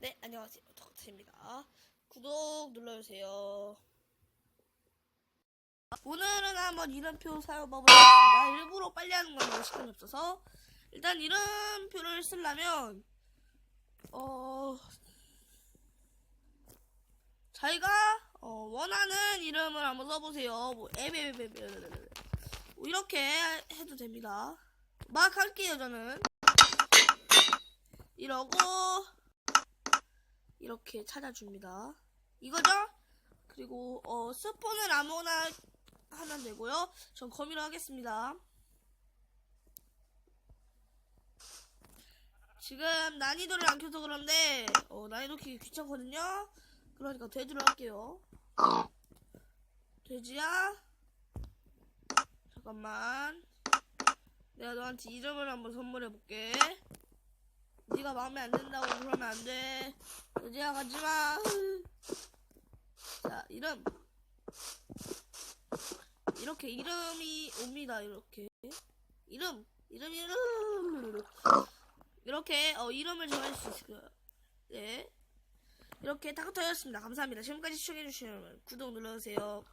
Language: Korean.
네, 안녕하세요. 덕트입니다. 구독 눌러주세요. 오늘은 한번 이름표 사용법을 해보겠습니다. 일부러 빨리 하는 건 시간이 없어서 일단 이름표를 쓰려면 어 자기가 어, 원하는 이름을 한번 써보세요. 뭐 에베베베베 뭐 이렇게 해도 됩니다. 막 할게요 저는 이러고 이렇게 찾아줍니다. 이거죠? 그리고 어, 스폰을 아무나 하면 되고요. 전 거미로 하겠습니다. 지금 난이도를 안 켜서 그런데 어, 난이도 키기 귀찮거든요. 그러니까 돼지로 할게요. 돼지야. 잠깐만. 내가 너한테 이름을 한번 선물해 볼게. 네가 마음에 안 든다고 그러면 안 돼. 돼지야 가지 마. 자 이름. 이렇게 이름이 옵니다. 이렇게 이름 이름 이름 이렇게 어, 이름을 정할 수 있어요. 네. 이렇게 닥터였습니다. 감사합니다. 지금까지 시청해주시면 구독 눌러주세요.